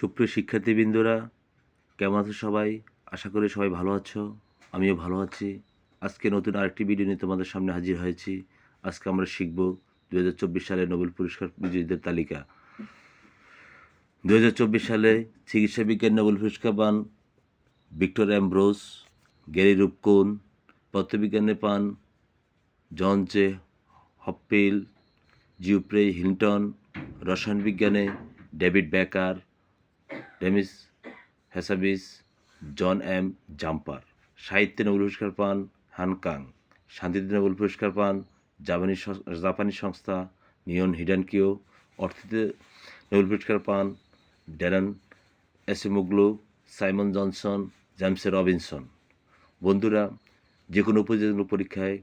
সুপ্রিয় শিক্ষার্থীবৃন্দরা, কেমন আছো সবাই? আশা করি সবাই ভালো আছো, আমিও ভালো আছি। আজকে নতুন আরেকটি ভিডিও নিয়ে তোমাদের সামনে হাজির হয়েছি। আজকে আমরা শিখব দু হাজার চব্বিশ সালে নোবেল পুরস্কার বিজয়ীদের তালিকা। দু হাজার চব্বিশ সালে চিকিৎসা বিজ্ঞান নোবেল পুরস্কার পান ভিক্টর অ্যাম্ব্রোস, গ্যারি রূপকুন পদার্থবিজ্ঞানে পান জন জে হপপিল জিউপ্রে হিলটন, রসায়ন বিজ্ঞানে David Baker Demis Hassabis, John M Jumper. সাহিত্যে নোবেল পুরস্কার পান হানকাং শান্তিতে নোবেল পুরস্কার পান জাপানি জাপানি সংস্থা নিয়ন হিডানকিও। অর্থনীতিতে নোবেল পুরস্কার পান Daron Acemoglu, Simon Johnson, James Robinson. বন্ধুরা যে কোনো উপযোজনীয় পরীক্ষায়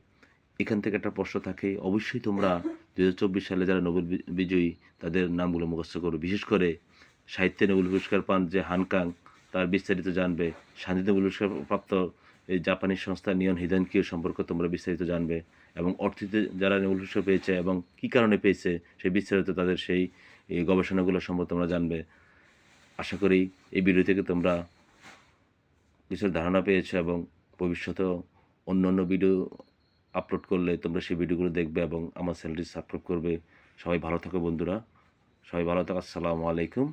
এখান থেকে একটা প্রশ্ন থাকে, অবশ্যই তোমরা দু হাজার চব্বিশ সালে যারা নোবেল বিজয়ী, তাদের নামগুলো মুখস্থ করো। বিশেষ করে সাহিত্যে নোবেল পুরস্কার পান যে হানকাং তার বিস্তারিত জানবে। শান্তি নোবেল পুরস্কার প্রাপ্ত এই জাপানি সংস্থা নিয়ন হিদানকিও সম্পর্কে তোমরা বিস্তারিত জানবে এবং অর্থনীতি যারা নোবেল পুরস্কার পেয়েছে এবং কী কারণে পেয়েছে সেই বিস্তারিত তাদের সেই গবেষণাগুলো সম্পর্কে তোমরা জানবে। আশা করি এই ভিডিও থেকে তোমরা কিছু ধারণা পেয়েছ এবং ভবিষ্যতেও অন্য অন্য ভিডিও আপলোড করলে তোমরা সেই ভিডিওগুলো দেখবে এবং আমার চ্যানেলটি সাবস্ক্রাইব করবে। সবাই ভালো থাকো বন্ধুরা। সবাই ভালো থাকো। আসসালামু আলাইকুম।